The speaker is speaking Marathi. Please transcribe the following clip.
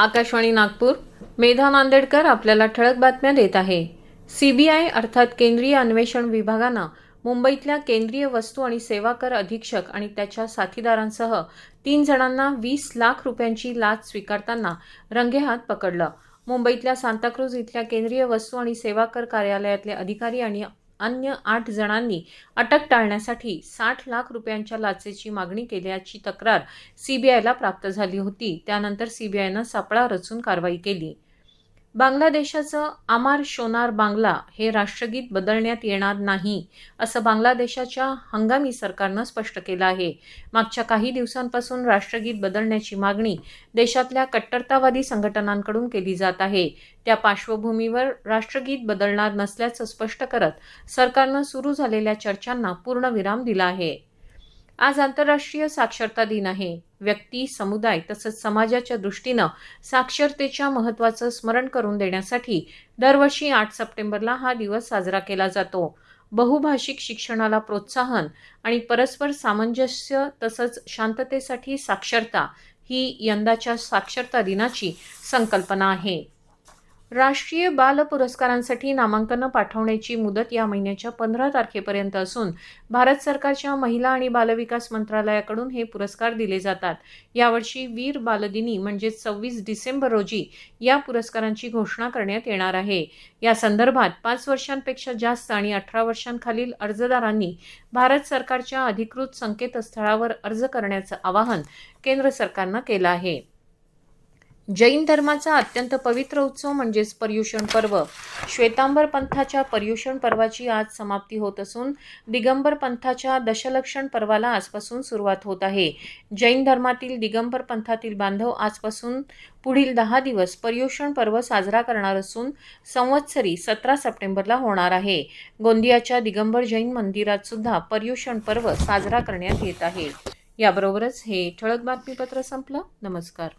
आकाशवाणी नागपूर. मेधा नांदेडकर आपल्याला ठळक बातम्या देत आहे. सीबीआय अर्थात केंद्रीय अन्वेषण विभागानं मुंबईतल्या केंद्रीय वस्तू आणि सेवा कर अधीक्षक आणि त्याच्या साथीदारांसह तीन जणांना वीस लाख रुपयांची लाच स्वीकारताना रंगेहात पकडलं. मुंबईतल्या सांताक्रूज इथल्या केंद्रीय वस्तू आणि सेवा कर कार्यालयातले अधिकारी आणि अन्य आठ जणांनी अटक टाळण्यासाठी साठ लाख रुपयांच्या लाचेची मागणी केल्याची तक्रार सीबीआयला प्राप्त झाली होती. त्यानंतर सीबीआयनं सापळा रचून कारवाई केली. बांगलादेशाचं आमार शोनार बांगला हे राष्ट्रगीत बदलण्यात येणार नाही असं बांगलादेशाच्या हंगामी सरकारनं स्पष्ट केलं आहे. मागच्या काही दिवसांपासून राष्ट्रगीत बदलण्याची मागणी देशातल्या कट्टरतावादी संघटनांकडून केली जात आहे. त्या पार्श्वभूमीवर राष्ट्रगीत बदलणार नसल्याचं स्पष्ट करत सरकारनं सुरू झालेल्या चर्चांना पूर्णविराम दिला आहे. आज आंतरराष्ट्रीय साक्षरता दिन आहे. व्यक्ती समुदाय तसंच समाजाच्या दृष्टीनं साक्षरतेच्या महत्त्वाचं स्मरण करून देण्यासाठी दरवर्षी आठ सप्टेंबरला हा दिवस साजरा केला जातो. बहुभाषिक शिक्षणाला प्रोत्साहन आणि परस्पर सामंजस्य तसंच शांततेसाठी साक्षरता ही यंदाच्या साक्षरता दिनाची संकल्पना आहे. राष्ट्रीय बाल पुरस्कारांसाठी नामांकनं पाठवण्याची मुदत या महिन्याच्या पंधरा तारखेपर्यंत असून भारत सरकारच्या महिला आणि बालविकास मंत्रालयाकडून हे पुरस्कार दिले जातात. यावर्षी वीर बालदिनी म्हणजेच सव्वीस डिसेंबर रोजी या पुरस्कारांची घोषणा करण्यात येणार आहे. या संदर्भात पाच वर्षांपेक्षा जास्त आणि अठरा वर्षांखालील अर्जदारांनी भारत सरकारच्या अधिकृत संकेतस्थळावर अर्ज करण्याचं आवाहन केंद्र सरकारनं केलं आहे. जैन धर्माचा अत्यंत पवित्र उत्सव म्हणजेच पर्युषण पर्व. श्वेतांबर पंथाच्या पर्युषण पर्वाची आज समाप्ती होत असून दिगंबर पंथाच्या दशलक्षण पर्वाला आजपासून सुरुवात होत आहे. जैन धर्मातील दिगंबर पंथातील बांधव आजपासून पुढील दहा दिवस पर्युषण पर्व साजरा करणार असून संवत्सरी सतरा सप्टेंबरला होणार आहे. गोंदियाच्या दिगंबर जैन मंदिरात सुद्धा पर्युषण पर्व साजरा करण्यात येत आहे. याबरोबरच हे ठळक बातमीपत्र संपलं. नमस्कार.